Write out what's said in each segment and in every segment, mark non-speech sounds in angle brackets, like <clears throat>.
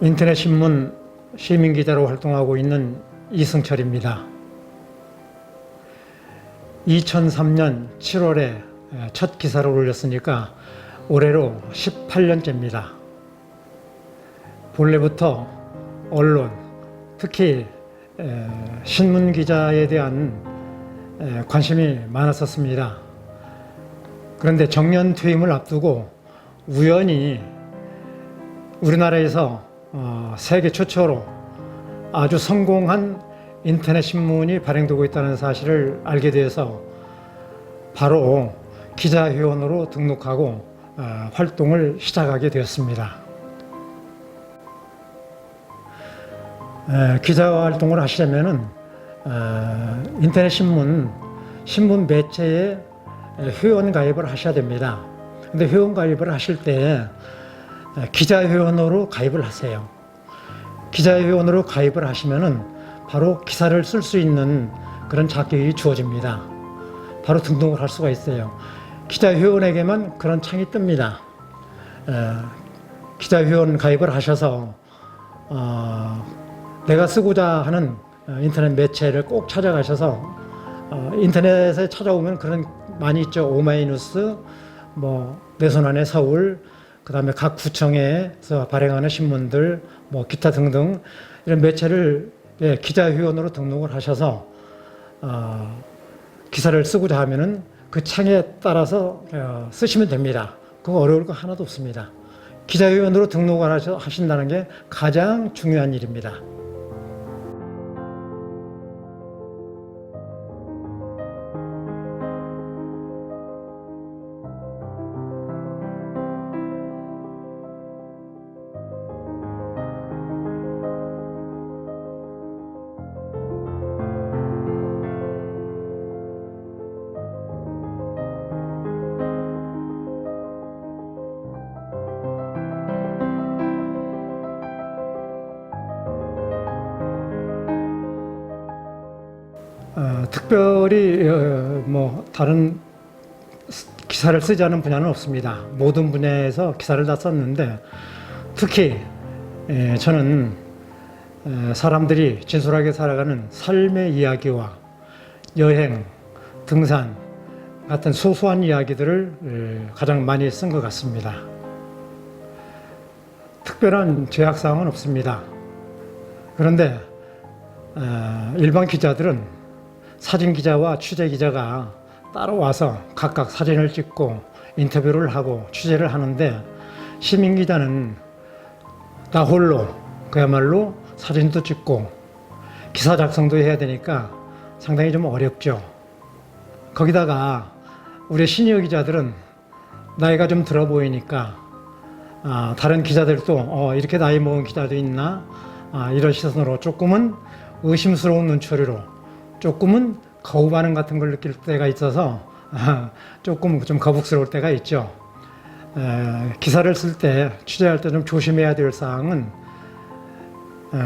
인터넷 신문 시민 기자로 활동하고 있는 이승철입니다. 2003년 7월에 첫 기사를 올렸으니까 올해로 18년째입니다. 본래부터 언론, 특히 에, 신문 기자에 대한 에, 관심이 많았었습니다. 그런데 정년 퇴임을 앞두고 우연히 우리나라에서 어, 세계 최초로 아주 성공한 인터넷 신문이 발행되고 있다는 사실을 알게 되어서 바로 기자회원으로 등록하고 어, 활동을 시작하게 되었습니다. 에, 기자 활동을 하시려면은 어, 인터넷 신문 신문 매체에 회원 가입을 하셔야 됩니다. 근데 회원 가입을 하실 때 기자회원으로 가입을 하세요. 기자회원으로 가입을 하시면은 바로 기사를 쓸 수 있는 그런 자격이 주어집니다. 바로 등록을 할 수가 있어요. 기자회원에게만 그런 창이 뜹니다. 에, 기자회원 가입을 하셔서 어, 내가 쓰고자 하는 어, 인터넷 매체를 꼭 찾아가셔서 어, 인터넷에 찾아오면 그런 많이 있죠. 오마이뉴스, 뭐 내 손안의 서울, 그 다음에 각 구청에서 발행하는 신문들, 뭐 기타 등등 이런 매체를 예, 기자회원으로 등록을 하셔서 어, 기사를 쓰고자 하면은 그 창에 따라서 어, 쓰시면 됩니다. 그거 어려울 거 하나도 없습니다. 기자회원으로 등록을 하신다는 게 가장 중요한 일입니다. 특별히 어, 뭐 다른 스- 기사를 쓰지 않은 분야는 없습니다. 모든 분야에서 기사를 다 썼는데 특히 에, 저는 에, 사람들이 진솔하게 살아가는 삶의 이야기와 여행, 등산 같은 소소한 이야기들을 에, 가장 많이 쓴 것 같습니다. 특별한 제약 사항은 없습니다. 그런데 어, 일반 기자들은 사진 기자와 취재 기자가 따로 와서 각각 사진을 찍고 인터뷰를 하고 취재를 하는데 시민 기자는 나 홀로 그야말로 사진도 찍고 기사 작성도 해야 되니까 상당히 좀 어렵죠. 거기다가 우리 시니어 기자들은 나이가 좀 들어 보이니까 아, 다른 기자들도 어, 이렇게 나이 먹은 기자도 있나 아, 이런 시선으로 조금은 의심스러운 눈초리로 조금은 거부 반응 같은 걸 느낄 때가 있어서 아, 조금 좀 거북스러울 때가 있죠. 에, 기사를 쓸 때 취재할 때 좀 조심해야 될 사항은 에,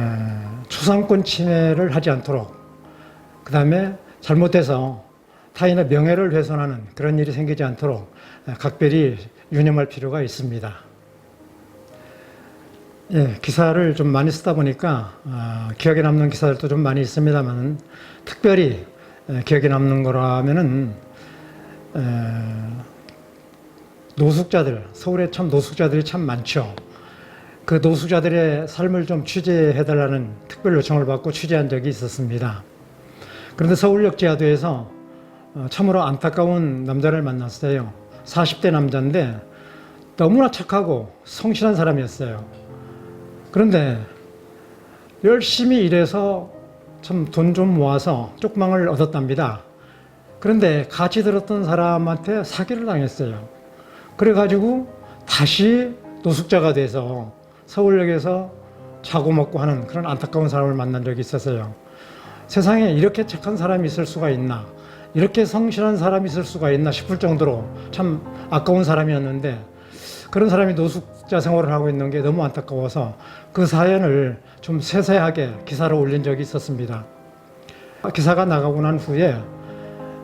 초상권 침해를 하지 않도록 그 다음에 잘못해서 타인의 명예를 훼손하는 그런 일이 생기지 않도록 에, 각별히 유념할 필요가 있습니다. 예, 기사를 좀 많이 쓰다 보니까 아, 기억에 남는 기사들도 좀 많이 있습니다만 특별히 에, 기억에 남는 거라면은 에, 노숙자들 서울에 참 노숙자들이 참 많죠. 그 노숙자들의 삶을 좀 취재해달라는 특별 요청을 받고 취재한 적이 있었습니다. 그런데 서울역 지하도에서 어, 참으로 안타까운 남자를 만났어요. 40대 남자인데 너무나 착하고 성실한 사람이었어요. 그런데 열심히 일해서 참돈좀 모아서 쪽망을 얻었답니다. 그런데 같이 들었던 사람한테 사기를 당했어요. 그래가지고 다시 노숙자가 돼서 서울역에서 자고 먹고 하는 그런 안타까운 사람을 만난 적이 있었어요. 세상에 이렇게 착한 사람이 있을 수가 있나, 이렇게 성실한 사람이 있을 수가 있나 싶을 정도로 참 아까운 사람이었는데 그런 사람이 노숙자 생활을 하고 있는 게 너무 안타까워서 그 사연을 좀 세세하게 기사로 올린 적이 있었습니다. 기사가 나가고 난 후에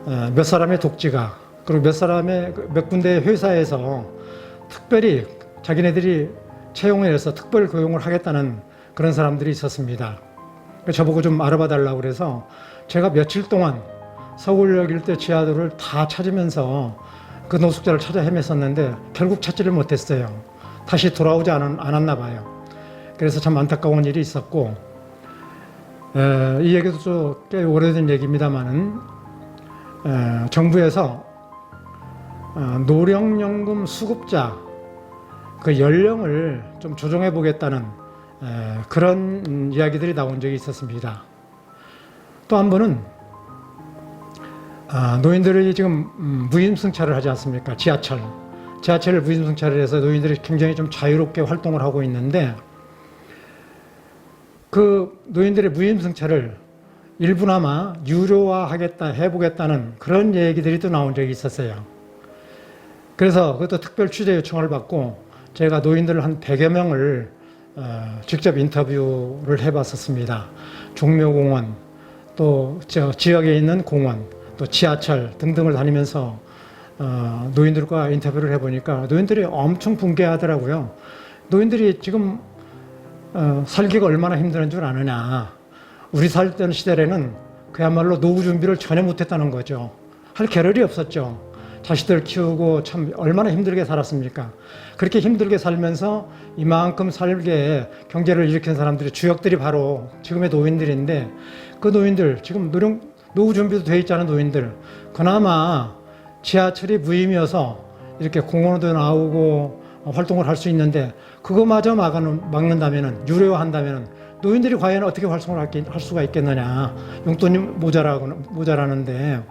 어, 몇 사람의 독지가 그리고 몇 사람의 그몇 군데 회사에서 특별히 자기네들이 채용을 해서 특별 고용을 하겠다는 그런 사람들이 있었습니다. 그래서 저보고 좀 알아봐 달라고 그래서 제가 며칠 동안 서울역 일대 지하도를 다 찾으면서 그 노숙자를 찾아 헤맸었는데 결국 찾지를 못했어요. 다시 돌아오지 않, 않았나 봐요. 그래서 참 안타까운 일이 있었고 에, 이 얘기도 좀꽤 오래된 얘기입니다만은 에, 정부에서 어, 노령연금 수급자 그 연령을 좀 조정해 보겠다는 에, 그런 음, 이야기들이 나온 적이 있었습니다. 또 한 번은 아, 노인들이 지금 음, 무임승차를 하지 않습니까? 지하철. 지하철을 무임승차를 해서 노인들이 굉장히 좀 자유롭게 활동을 하고 있는데 그 노인들의 무임승차를 일부나마 유료화하겠다, 해보겠다는 그런 얘기들이 또 나온 적이 있었어요. 그래서 그것도 특별 취재 요청을 받고 제가 노인들 한 100여 명을 어, 직접 인터뷰를 해봤었습니다. 종묘공원, 또 저 지역에 있는 공원, 또 지하철 등등을 다니면서 어, 노인들과 인터뷰를 해보니까 노인들이 엄청 붕괴하더라고요. 노인들이 지금 어, 살기가 얼마나 힘든 줄 아느냐. 우리 살던 시대에는 그야말로 노후 준비를 전혀 못했다는 거죠. 할 겨를이 없었죠. 자식들 키우고 참 얼마나 힘들게 살았습니까? 그렇게 힘들게 살면서 이만큼 살게 경제를 일으킨 사람들이 주역들이 바로 지금의 노인들인데 그 노인들 지금 노령 노후 준비도 돼 있지 않은 노인들 그나마 지하철이 무임이어서 이렇게 공원에도 나오고 활동을 할 수 있는데 그거마저 막는, 막는다면은 유료화한다면은 노인들이 과연 어떻게 활동을 할, 수가 있겠느냐 용돈이 모자라고 모자라는데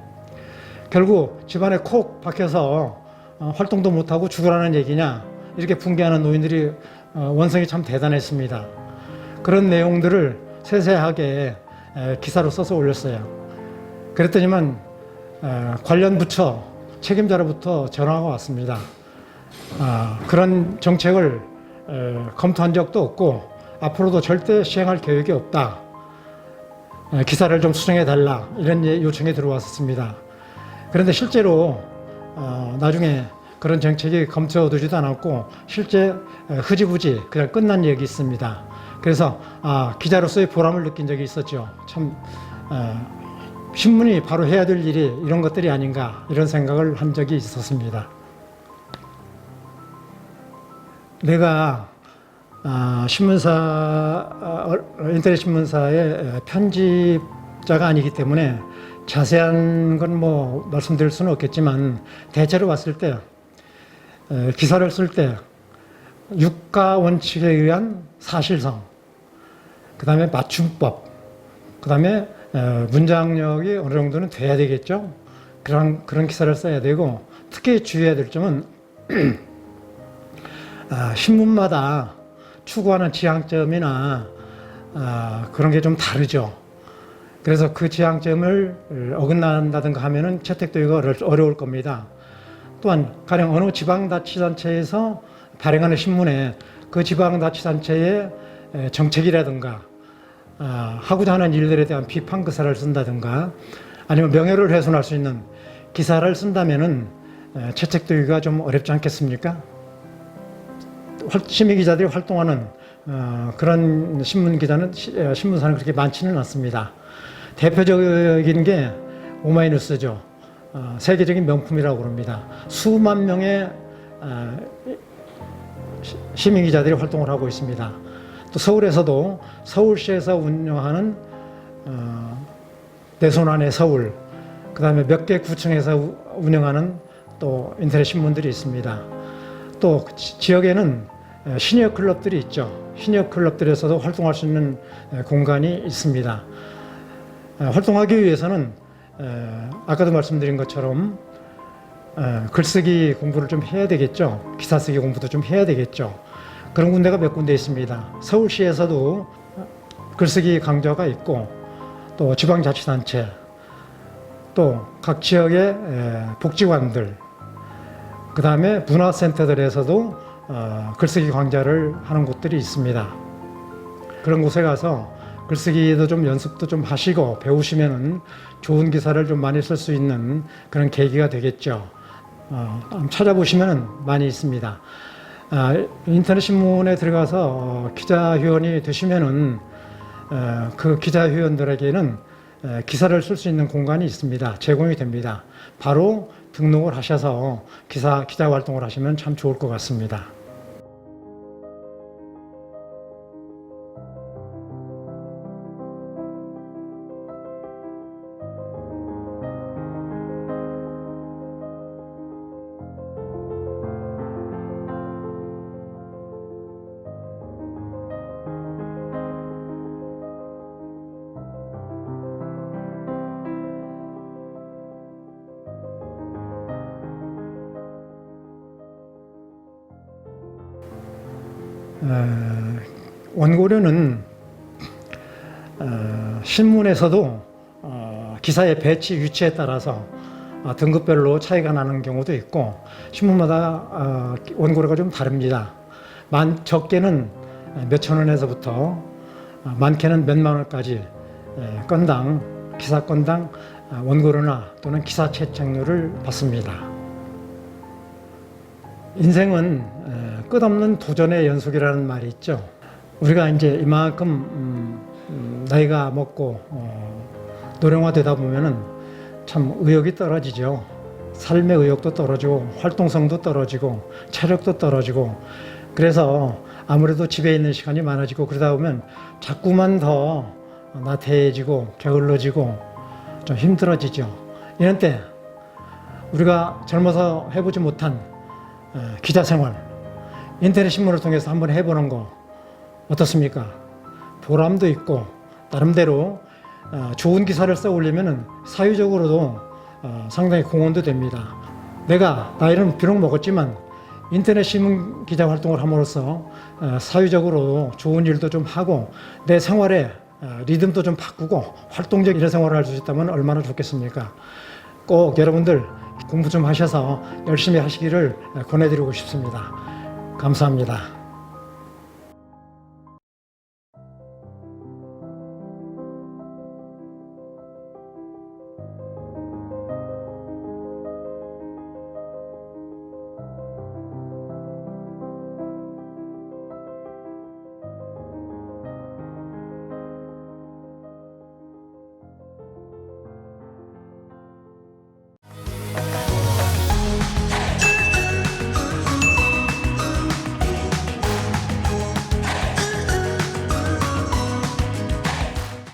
결국 집안에 콕 박혀서 어, 활동도 못하고 죽으라는 얘기냐 이렇게 붕괴하는 노인들이 어, 원성이 참 대단했습니다. 그런 내용들을 세세하게 에, 기사로 써서 올렸어요. 그랬더니만 에, 관련 부처 책임자로부터 전화가 왔습니다. 아, 그런 정책을 에, 검토한 적도 없고 앞으로도 절대 시행할 계획이 없다. 에, 기사를 좀 수정해 달라 이런 예- 요청이 들어왔습니다. 그런데 실제로 어, 나중에 그런 정책이 검토되지도 않았고 실제 에, 흐지부지 그냥 끝난 얘기 있습니다. 그래서 아, 기자로서의 보람을 느낀 적이 있었죠. 참 어, 신문이 바로 해야 될 일이 이런 것들이 아닌가 이런 생각을 한 적이 있었습니다. 내가 아, 신문사 아, 어, 인터넷 신문사의 편집자가 아니기 때문에 자세한 건 뭐 말씀드릴 수는 없겠지만 대체로 봤을 때 에, 기사를 쓸 때 유가 원칙에 의한 사실성, 그 다음에 맞춤법, 그 다음에 문장력이 어느 정도는 돼야 되겠죠. 그런 그런 기사를 써야 되고 특히 주의해야 될 점은 <clears throat> 아, 신문마다 추구하는 지향점이나 아, 그런 게 좀 다르죠. 그래서 그 지향점을 어긋난다든가 하면은 채택되기가 어려- 어려울 겁니다. 또한 가령 어느 지방자치단체에서 발행하는 신문에 그 지방자치단체의 에, 정책이라든가 아, 하고자 하는 일들에 대한 비판 기사를 쓴다든가 아니면 명예를 훼손할 수 있는 기사를 쓴다면은 에, 채택되기가 좀 어렵지 않겠습니까? 활- 시민 기자들이 활동하는 어, 그런 신문 기자는 신문사는 그렇게 많지는 않습니다. 대표적인 게 오마이뉴스죠. 어, 세계적인 명품이라고 그럽니다. 수만 명의 어, 시- 시민 기자들이 활동을 하고 있습니다. 또 서울에서도 서울시에서 운영하는 어, 내손 안의 서울, 그 다음에 몇 개 구청에서 우- 운영하는 또 인터넷 신문들이 있습니다. 또 지- 지역에는 에, 시니어 클럽들이 있죠. 시니어 클럽들에서도 활동할 수 있는 에, 공간이 있습니다. 에, 활동하기 위해서는 에, 아까도 말씀드린 것처럼 에, 글쓰기 공부를 좀 해야 되겠죠. 기사 쓰기 공부도 좀 해야 되겠죠. 그런 군데가 몇 군데 있습니다. 서울시에서도 글쓰기 강좌가 있고 또 지방자치단체 또 각 지역의 에, 복지관들 그 다음에 문화센터들에서도 어, 글쓰기 강좌를 하는 곳들이 있습니다. 그런 곳에 가서 글쓰기도 좀 연습도 좀 하시고 배우시면은 좋은 기사를 좀 많이 쓸 수 있는 그런 계기가 되겠죠. 어, 한번 찾아보시면은 많이 있습니다. 아, 인터넷 신문에 들어가서 어, 기자회원이 되시면은 어, 그 기자회원들에게는 에, 기사를 쓸 수 있는 공간이 있습니다. 제공이 됩니다. 바로 등록을 하셔서 기사 기자 활동을 하시면 참 좋을 것 같습니다. 어, 원고료는 어, 신문에서도 어, 기사의 배치 위치에 따라서 어, 등급별로 차이가 나는 경우도 있고 신문마다 어, 원고료가 좀 다릅니다. 많 적게는 몇천 원에서부터 어, 많게는 몇만 원까지 에, 건당 기사 건당 어, 원고료나 또는 기사 채택료를 받습니다. 인생은 에, 끝없는 도전의 연속이라는 말이 있죠. 우리가 이제 이만큼 음, 음, 나이가 먹고 어, 노령화되다 보면은 참 의욕이 떨어지죠. 삶의 의욕도 떨어지고 활동성도 떨어지고 체력도 떨어지고 그래서 아무래도 집에 있는 시간이 많아지고 그러다 보면 자꾸만 더 나태해지고 게을러지고 좀 힘들어지죠. 이런 때 우리가 젊어서 해보지 못한 어, 기자 생활, 인터넷 신문을 통해서 한번 해보는 거 어떻습니까? 보람도 있고 나름대로 어, 좋은 기사를 써 올리면은 사회적으로도 어, 상당히 공헌도 됩니다. 내가 나이는 비록 먹었지만 인터넷 신문 기자 활동을 함으로써 어, 사회적으로도 좋은 일도 좀 하고 내 생활에 어, 리듬도 좀 바꾸고 활동적 일의 생활을 할 수 있다면 얼마나 좋겠습니까? 꼭 여러분들 공부 좀 하셔서 열심히 하시기를 권해드리고 싶습니다. 감사합니다.